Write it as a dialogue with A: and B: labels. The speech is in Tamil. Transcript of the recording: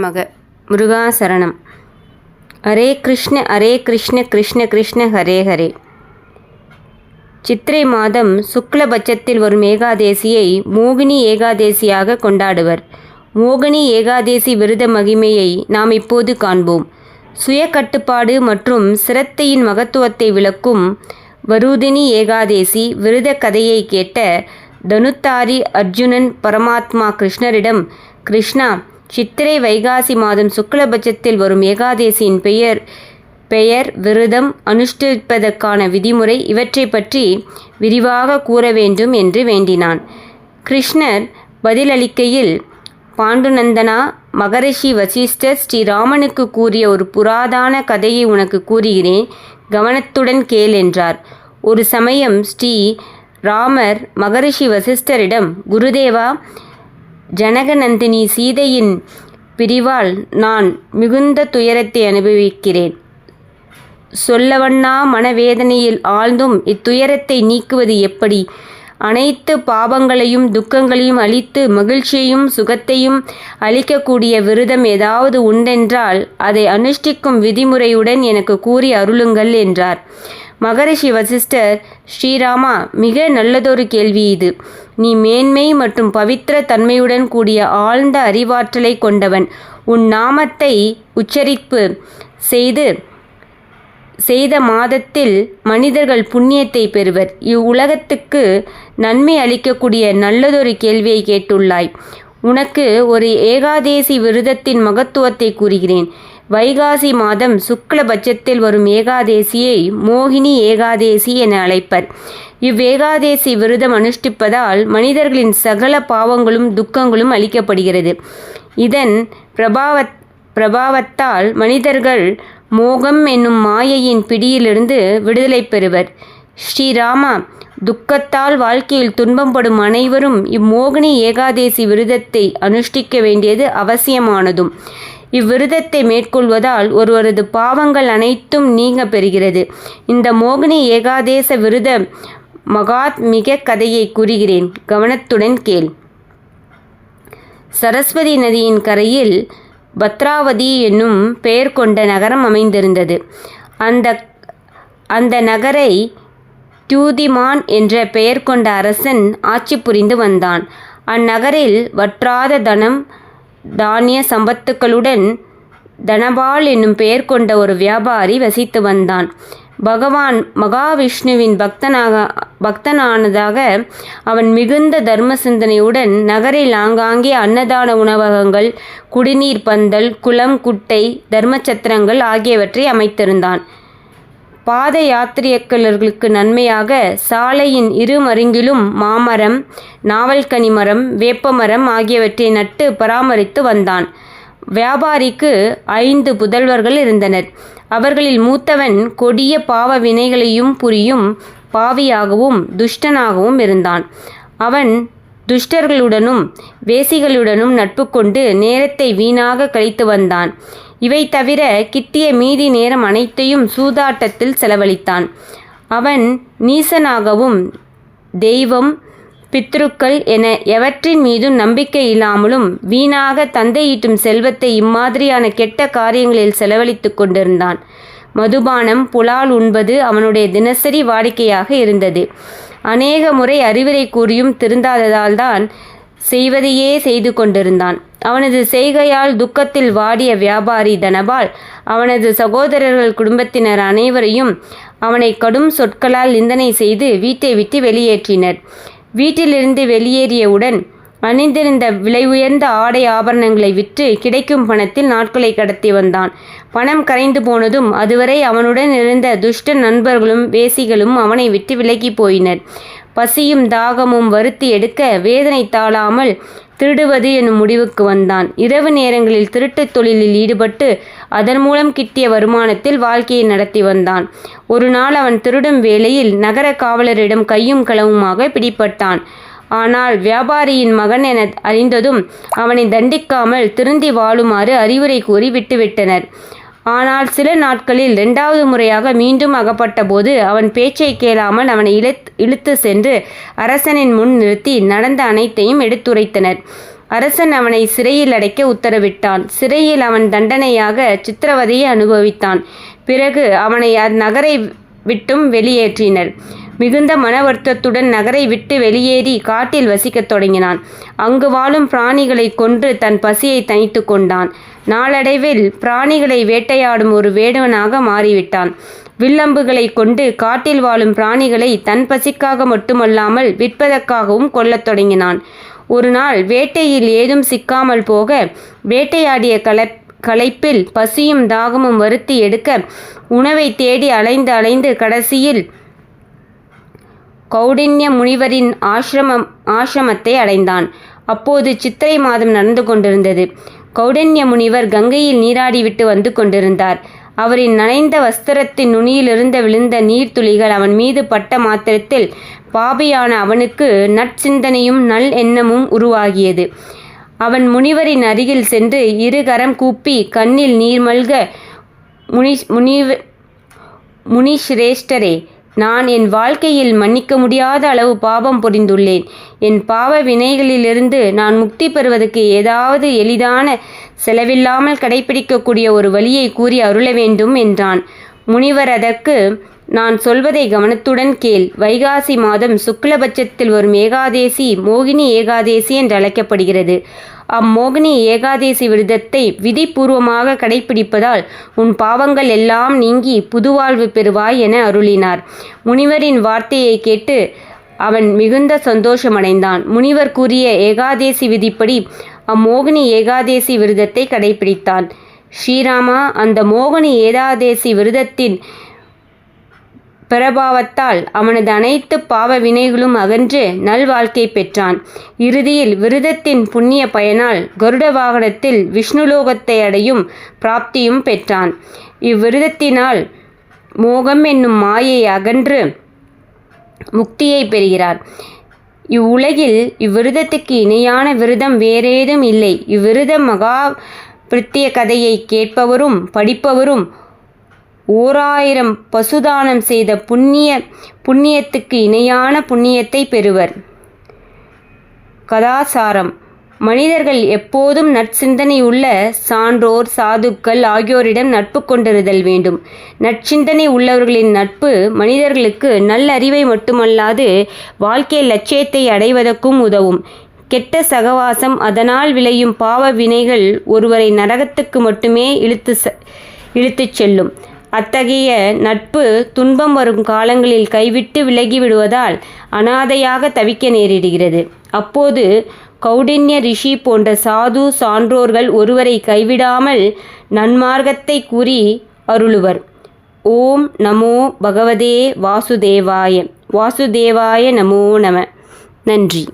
A: மக. முருகாசரணம். ஹரே கிருஷ்ண ஹரே கிருஷ்ண கிருஷ்ண கிருஷ்ண ஹரே ஹரே. சித்திரை மாதம் சுக்லபட்சத்தில் வரும் ஏகாதேசியை மோகினி ஏகாதேசியாக கொண்டாடுவர். மோகினி ஏகாதேசி விருத மகிமையை நாம் இப்போது காண்போம். சுய கட்டுப்பாடு மற்றும் சிரத்தையின் மகத்துவத்தை விளக்கும் வருதினி ஏகாதேசி விருத கதையை கேட்ட தனுத்தாரி அர்ஜுனன் பரமாத்மா கிருஷ்ணரிடம் கிருஷ்ணா சித்திரை வைகாசி மாதம் சுக்லபட்சத்தில் வரும் ஏகாதேசியின் பெயர் பெயர் விரதம் அனுஷ்டிப்பதற்கான விதிமுறை இவற்றை பற்றி விரிவாக கூற வேண்டும் என்று வேண்டினான். கிருஷ்ணர் பதிலளிக்கையில் பாண்டுநந்தனா மகரிஷி வசிஷ்டர் ஸ்ரீராமனுக்கு கூறிய ஒரு புராதான கதையை உனக்கு கூறுகிறேன் கவனத்துடன் கேள் என்றார். ஒரு சமயம் ஸ்ரீ ராமர் மகரிஷி வசிஷ்டரிடம் குருதேவா ஜனகநந்தினி சீதையின் பிரிவால் நான் மிகுந்த துயரத்தை அனுபவிக்கிறேன். சொல்லவண்ணா மனவேதனையில் ஆழ்ந்தும் இத்துயரத்தை நீக்குவது எப்படி? அனைத்து பாவங்களையும் துக்கங்களையும் அழித்து மகிழ்ச்சியையும் சுகத்தையும் அளிக்கக்கூடிய விரதம் ஏதாவது உண்டென்றால் அதை அனுஷ்டிக்கும் விதிமுறையுடன் எனக்கு கூறி அருளுங்கள் என்றார். மகரிஷி வசிஷ்டர் ஸ்ரீராமா மிக நல்லதொரு கேள்வி இது. நீ மேன்மை மற்றும் பவித்திர தன்மையுடன் கூடிய ஆழ்ந்த அறிவாற்றலை கொண்டவன். உன் நாமத்தை உச்சரிப்பு செய்து செய்த மாதத்தில் மனிதர்கள் புண்ணியத்தை பெறுவர். இவ்வுலகத்துக்கு நன்மை அளிக்கக்கூடிய நல்லதொரு கேள்வியை கேட்டுள்ளாய். உனக்கு ஒரு ஏகாதேசி விருதத்தின் மகத்துவத்தை கூறுகிறேன். வைகாசி மாதம் சுக்லபட்சத்தில் வரும் ஏகாதேசியை மோகினி ஏகாதேசி என அழைப்பர். இவ்வேகாதேசி விரதம் அனுஷ்டிப்பதால் மனிதர்களின் சகல பாவங்களும் துக்கங்களும் அளிக்கப்படுகிறது. இதன் பிரபாவத் பிரபாவத்தால் மனிதர்கள் மோகம் என்னும் மாயையின் பிடியிலிருந்து விடுதலை பெறுவர். ஸ்ரீராமா துக்கத்தால் வாழ்க்கையில் துன்பப்படும் அனைவரும் இம்மோகினி ஏகாதேசி விரதத்தை அனுஷ்டிக்க வேண்டியது அவசியமானதும். இவ்விரதத்தை மேற்கொள்வதால் ஒருவரது பாவங்கள் அனைத்தும் நீங்க பெறுகிறது. இந்த மோகினி ஏகாதேச விருத மகாத்மிக கதையை கூறுகிறேன். கவனத்துடன் கேள். சரஸ்வதி நதியின் கரையில் பத்ராவதி என்னும் பெயர் கொண்ட நகரம் அமைந்திருந்தது. அந்த அந்த நகரை தியூதிமான் என்ற பெயர் கொண்ட அரசன் ஆட்சி புரிந்து வந்தான். அந்நகரில் வற்றாத தனம் தானிய சம்பத்துக்களுடன் தனபால் என்னும் பெயர் கொண்ட ஒரு வியாபாரி வசித்து வந்தான். பகவான் மகாவிஷ்ணுவின் பக்தனாக பக்தனானதாக அவன் மிகுந்த தர்ம சிந்தனையுடன் நகரில் ஆங்காங்கே அன்னதான உணவகங்கள் குடிநீர் பந்தல் குளம் குட்டை தர்மச்சத்திரங்கள் ஆகியவற்றை அமைத்திருந்தான். பாத யாத்திரியக்கலர்களுக்கு நன்மையாக சாலையின் இரு மருங்கிலும் மாமரம் நாவல்கனி மரம் வேப்பமரம் ஆகியவற்றை நட்டு பராமரித்து வந்தான். வியாபாரிக்கு ஐந்து புதல்வர்கள் இருந்தனர். அவர்களில் மூத்தவன் கொடிய பாவ வினைகளையும் புரியும் பாவியாகவும் துஷ்டனாகவும் இருந்தான். அவன் துஷ்டர்களுடனும் வேசிகளுடனும் நட்பு கொண்டு நேரத்தை வீணாக கழித்து வந்தான். இவை தவிர கிட்டிய மீதி நேரம் அனைத்தையும் சூதாட்டத்தில் செலவழித்தான். அவன் நீசனாகவும் தெய்வம் பித்ருக்கள் என எவற்றின் மீதும் நம்பிக்கை இல்லாமலும் வீணாக தந்தையீட்டும் செல்வத்தை இம்மாதிரியான கெட்ட காரியங்களில் செலவழித்து கொண்டிருந்தான். மதுபானம் புலால் உண்பது அவனுடைய தினசரி வாடிக்கையாக இருந்தது. அநேக முறை அறிவுரை கூறியும் திருந்தாததால்தான் செய்வதையே செய்து கொண்டிருந்தான். அவனது செய்கையால் துக்கத்தில் வாடிய வியாபாரி தனபால் அவனது சகோதரர்கள் குடும்பத்தினர் அனைவரையும் அவனை கடும் சொற்களால் நிந்தனை செய்து வீட்டை விட்டு வெளியேற்றினர். வீட்டிலிருந்து வெளியேறியவுடன் அணிந்திருந்த விலை உயர்ந்த ஆடை ஆபரணங்களை விற்று கிடைக்கும் பணத்தில் நாட்களை கடத்தி வந்தான். பணம் கரைந்து போனதும் அதுவரை அவனுடன் இருந்த துஷ்ட நண்பர்களும் வேசிகளும் அவனை விட்டு விலகி போயினர். பசியும் தாகமும் வருத்தி எடுக்க வேதனை தாழாமல் திருடுவது எனும் முடிவுக்கு வந்தான். இரவு நேரங்களில் திருட்டுத் தொழிலில் ஈடுபட்டு அதன் மூலம் கிட்டிய வருமானத்தில் வாழ்க்கையை நடத்தி வந்தான். ஒரு நாள் அவன் திருடும் வேளையில் நகர காவலரிடம் கையும் களவுமாக பிடிபட்டான். ஆனால் வியாபாரியின் மகன் என அறிந்ததும் அவனை தண்டிக்காமல் திருந்தி வாழுமாறு அறிவுரை கூறி விட்டுவிட்டனர். ஆனால் சில நாட்களில் இரண்டாவது முறையாக மீண்டும் அகப்பட்ட போது அவன் பேச்சை கேளாமல் அவனை இழுத் இழுத்து சென்று அரசனின் முன் நிறுத்தி நடந்த அனைத்தையும் எடுத்துரைத்தனர். அரசன் அவனை சிறையில் அடைக்க உத்தரவிட்டான். சிறையில் அவன் தண்டனையாக சித்திரவதையை அனுபவித்தான். பிறகு அவனை அந்நகரை விட்டும் வெளியேற்றினர். மிகுந்த மன வருத்தத்துடன் நகரை விட்டு வெளியேறி காட்டில் வசிக்கத் தொடங்கினான். அங்கு வாழும் பிராணிகளை கொன்று தன் பசியை தணித்து கொண்டான். நாளடைவில் பிராணிகளை வேட்டையாடும் ஒரு வேடுவனாக மாறிவிட்டான். வில்லம்புகளை கொண்டு காட்டில் வாழும் பிராணிகளை தன் பசிக்காக மட்டுமல்லாமல் விற்பதற்காகவும் கொல்லத் தொடங்கினான். ஒரு நாள் வேட்டையில் ஏதும் சிக்காமல் போக வேட்டையாடிய கலை களைப்பில் பசியும் தாகமும் வருத்தி எடுக்க உணவை தேடி அலைந்து அலைந்து கடைசியில் கௌடின்ய முனிவரின் ஆசிரமம் ஆசிரமத்தை அடைந்தான். அப்போது சித்திரை மாதம் நடந்து கொண்டிருந்தது. கௌடன்ய முனிவர் கங்கையில் நீராடிவிட்டு வந்து கொண்டிருந்தார். அவரின் நனைந்த வஸ்திரத்தின் நுனியிலிருந்து விழுந்த நீர்த்துளிகள் அவன் மீது பட்ட மாத்திரத்தில் பாபியான அவனுக்கு நற்சிந்தனையும் நல் எண்ணமும் உருவாகியது. அவன் முனிவரின் அருகில் சென்று இரு கரம் கூப்பி கண்ணில் நீர்மல்க முனி முனிவ முனிஸ்ரேஷ்டரே நான் என் வாழ்க்கையில் மன்னிக்க முடியாத அளவு பாவம் புரிந்துள்ளேன் என் பாவ வினைகளிலிருந்து நான் முக்தி பெறுவதற்கு ஏதாவது எளிதான செலவில்லாமல் கடைபிடிக்கக்கூடிய ஒரு வழியை கூறி அருள வேண்டும் என்றான். முனிவர் அதற்கு நான் சொல்வதை கவனத்துடன் கேள். வைகாசி மாதம் சுக்லபட்சத்தில் வரும் ஏகாதேசி மோகினி ஏகாதேசி என்று அழைக்கப்படுகிறது அம்மோகினி ஏகாதேசி விரதத்தை விதிபூர்வமாக கடைபிடிப்பதால் உன் பாவங்கள் எல்லாம் நீங்கி புதுவாழ்வு பெறுவாய் என அருளினார். முனிவரின் வார்த்தையை கேட்டு அவன் மிகுந்த சந்தோஷமடைந்தான். முனிவர் கூறிய ஏகாதேசி விதிப்படி அம்மோகினி ஏகாதேசி விரதத்தை கடைபிடித்தான் ஸ்ரீராமா அந்த மோகினி ஏகாதேசி விரதத்தின் பிரபாவத்தால் அவனது அனைத்து பாவ வினைகளும் அகன்று நல்வாழ்க்கை பெற்றான். இறுதியில் விரதத்தின் புண்ணிய பயனால் கருட வாகனத்தில் விஷ்ணுலோகத்தை அடையும் பிராப்தியும் பெற்றான். இவ்விரதத்தினால் மோகம் என்னும் மாயை அகன்று முக்தியை பெறுகிறார். இவ்வுலகில் இவ்விரதத்துக்கு இணையான விரதம் வேறேதும் இல்லை. இவ்விரத மகா பிரித்திய கதையை கேட்பவரும் படிப்பவரும் ஓராயிரம் பசுதானம் செய்த புண்ணிய புண்ணியத்துக்கு இணையான புண்ணியத்தை பெறுவர். கதாசாரம். மனிதர்கள் எப்போதும் நற்சிந்தனை உள்ள சான்றோர் சாதுக்கள் ஆகியோரிடம் நட்பு கொண்டிருதல் வேண்டும். நற்சிந்தனை உள்ளவர்களின் நட்பு மனிதர்களுக்கு நல்லறிவை மட்டுமல்லாது வாழ்க்கை லட்சியத்தை அடைவதற்கும் உதவும். கெட்ட சகவாசம் அதனால் விளையும் பாவ வினைகள் ஒருவரை நரகத்துக்கு மட்டுமே இழுத்து இழுத்துச் செல்லும். அத்தகைய நட்பு துன்பம் வரும் காலங்களில் கைவிட்டு விலகிவிடுவதால் அனாதையாக தவிக்க நேரிடுகிறது. அப்போது கௌடின்ய ரிஷி போன்ற சாது சான்றோர்கள் ஒருவரை கைவிடாமல் நன்மார்க்கத்தை கூறி அருளுவர். ஓம் நமோ பகவதே வாசுதேவாய வாசுதேவாய நமோ நம. நன்றி.